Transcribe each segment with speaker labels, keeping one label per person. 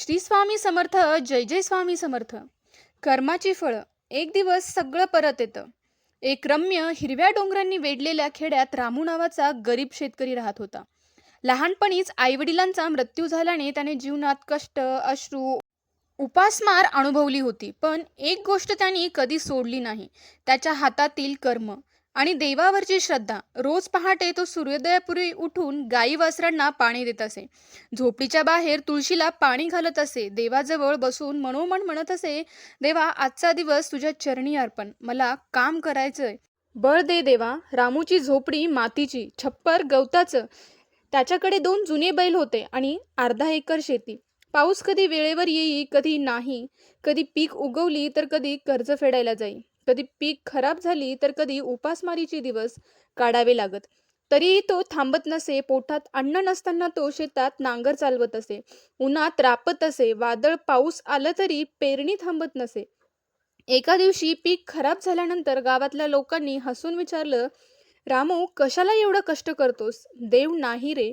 Speaker 1: श्री स्वामी समर्थ जय जय स्वामी समर्थ. कर्माची फळं एक दिवस सगळं परत येतं. एक रम्य हिरव्या डोंगरांनी वेढलेल्या खेड्यात रामू नावाचा गरीब शेतकरी राहत होता. लहानपणीच आईवडिलांचा मृत्यू झाल्याने त्याने जीवनात कष्ट अश्रू उपासमार अनुभवली होती. पण एक गोष्ट त्यांनी कधी सोडली नाही त्याच्या हातातील कर्म. आणि देवावरची श्रद्धा. रोज पहाटे तो सूर्योदयापूर्वी उठून गाई वासरांना पाणी देत असे. झोपडीच्या बाहेर तुळशीला पाणी घालत असे. देवाजवळ बसून मनोमन म्हणत असे देवा आजचा दिवस तुझ्या चरणी अर्पण. मला काम करायचंय. बळ दे देवा. रामूची झोपडी मातीची. छप्पर गवताचं. त्याच्याकडे दोन जुने बैल होते आणि अर्धा एकर शेती. पाऊस कधी वेळेवर येई कधी नाही. कधी पीक उगवली तर कधी कर्ज फेडायला जाई. कधी पीक खराब झाली तर कधी उपासमारीचे दिवस काढावे लागत. तरीही तो थांबत नसे पोटात अन्न नसताना तो शेतात नांगर चालवत असे. उन्हात रापत असे वादळ पाऊस आलं तरी पेरणी थांबत नसे. एका दिवशी पीक खराब झाल्यानंतर गावातल्या लोकांनी हसून विचारलं रामू कशाला एवढं कष्ट करतोस? देव नाही रे.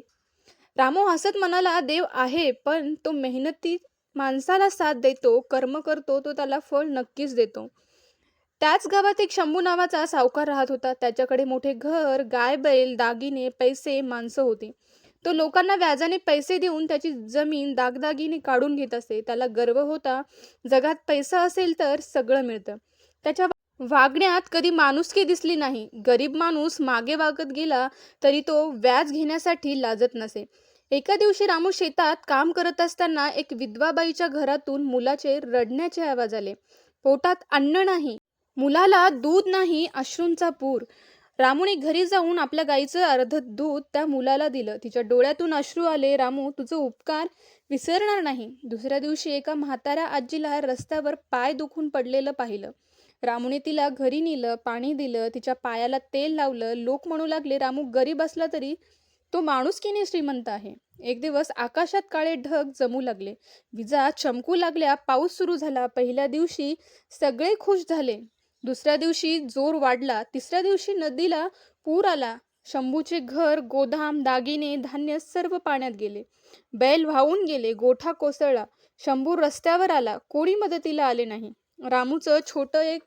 Speaker 1: रामू हसत म्हणाला देव आहे पण तो मेहनती माणसाला साथ देतो कर्म करतो तो त्याला फळ नक्कीच देतो. त्याच गावात एक शंभू नावाचा सावकार राहत होता. त्याच्याकडे मोठे घर गाय बैल दागिने पैसे माणसं होती. तो लोकांना व्याजाने पैसे देऊन त्याची जमीन दागदागिने काढून घेत असे. त्याला गर्व होता जगात पैसा असेल तर सगळं मिळतं. त्याच्या वागण्यात कधी माणुसकी दिसली नाही. गरीब माणूस मागे वागत गेला तरी तो व्याज घेण्यासाठी लाजत नसे. एका दिवशी रामू शेतात काम करत असताना एक विधवाबाईच्या घरातून मुलाचे रडण्याचे आवाज आले. पोटात अन्न नाही. मुलाला दूध नाही अश्रूंचा पूर. रामूने घरी जाऊन आपल्या गाईचं अर्ध दूध त्या मुलाला दिलं. तिच्या डोळ्यातून अश्रू आले. रामू तुझं उपकार विसरणार नाही. दुसऱ्या दिवशी एका म्हाताऱ्या आजीला रस्त्यावर पाय दुखून पडलेलं पाहिलं. रामूने तिला घरी नेलं पाणी दिलं तिच्या पायाला तेल लावलं. लोक म्हणू लागले रामू गरीब असला तरी तो माणुसकीने श्रीमंत आहे? एक दिवस आकाशात काळे ढग जमू लागले. विजा चमकू लागल्या. पाऊस सुरू झाला. पहिल्या दिवशी सगळे खुश झाले. दुसऱ्या दिवशी जोर वाढला. तिसऱ्या दिवशी नदीला पूर आला. शंभूचे घर गोदाम दागिने धान्य सर्व पाण्यात गेले. बैल वाहून गेले. गोठा कोसळला. शंभू रस्त्यावर आला. कोणी मदतीला आले नाही. रामूचं छोटं एक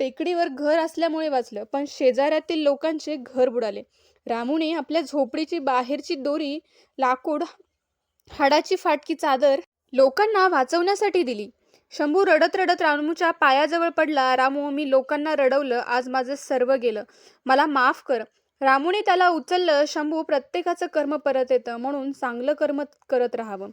Speaker 1: टेकडीवर घर असल्यामुळे वाचलं पण शेजाऱ्यातील लोकांचे घर बुडाले. रामूने आपल्या झोपडीची बाहेरची दोरी लाकूड हाडाची फाटकी चादर लोकांना वाचवण्यासाठी दिली. शंभू रडत रडत रामूच्या पायाजवळ पडला. रामू मी लोकांना रडवलं. आज माझं सर्व गेलं. मला माफ कर. रामूने त्याला उचललं. शंभू प्रत्येकाचं कर्म परत येतं म्हणून चांगलं कर्म करत राहावं.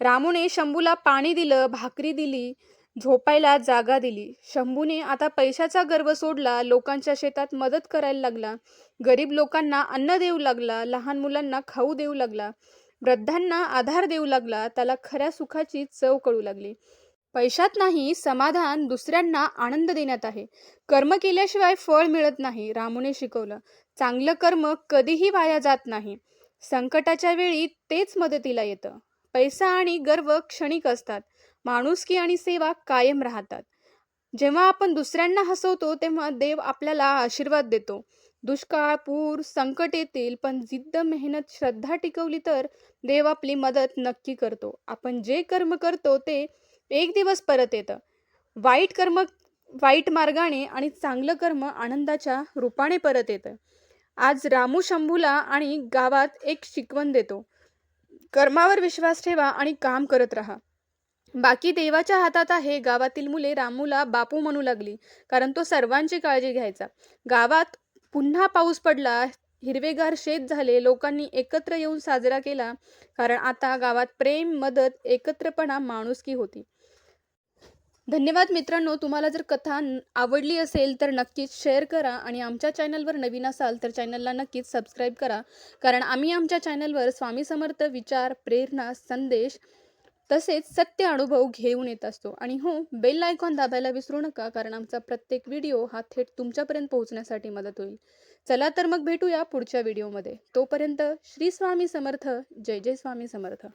Speaker 1: रामूने शंभूला पाणी दिलं भाकरी दिली झोपायला जागा दिली. शंभूने आता पैशाचा गर्व सोडला. लोकांच्या शेतात मदत करायला लागला. गरीब लोकांना अन्न देऊ लागला. लहान मुलांना खाऊ देऊ लागला. वृद्धांना आधार देऊ लागला. त्याला खऱ्या सुखाची चव कळू लागली. पैशात नाही समाधान दुसऱ्यांना आनंद देण्यात आहे. कर्म केल्याशिवाय फळ मिळत नाही रामूने शिकवलं. चांगलं कर्म कधीही वाया जात नाही. संकटाच्या वेळी तेच मदतीला येतं. पैसा आणि गर्व क्षणिक असतात. माणुसकी आणि सेवा कायम राहतात. जेव्हा आपण दुसऱ्यांना हसवतो तेव्हा देव आपल्याला आशीर्वाद देतो. दुष्काळ पूर संकट येतील पण जिद्द मेहनत श्रद्धा टिकवली तर देव आपली मदत नक्की करतो. आपण जे कर्म करतो ते एक दिवस परत येतं. वाईट कर्म वाईट मार्गाने आणि चांगलं कर्म आनंदाच्या रूपाने परत येतं. आज रामू शंभूला आणि गावात एक शिकवण देतो. कर्मावर विश्वास ठेवा आणि काम करत राहा. बाकी देवाच्या हातात आहे गावातील मुले रामूला बापू म्हणू लागली कारण तो सर्वांची काळजी घ्यायचा. गावात पुन्हा पाऊस पडला हिरवेगार शेत झाले लोकांनी एकत्र येऊन साजरा केला कारण आता गावात प्रेम मदत एकत्रपणा माणुसकी होती. धन्यवाद मित्रांनो. तुम्हाला जर कथा आवडली असेल तर नक्कीच शेअर करा आणि आमच्या चॅनलवर नवीन असाल तर चॅनलला नक्कीच सबस्क्राईब करा. कारण आम्ही आमच्या चॅनलवर स्वामी समर्थ विचार प्रेरणा संदेश तसेच सत्य अनुभव घेऊन येत असतो. आणि हो बेल आयकॉन दाबायला विसरू नका कारण आमचा प्रत्येक व्हिडिओ हा थेट तुमच्यापर्यंत पोहोचण्यासाठी मदत होईल. चला तर मग भेटूया पुढच्या व्हिडिओमध्ये तोपर्यंत श्री स्वामी समर्थ जय जय स्वामी समर्थ.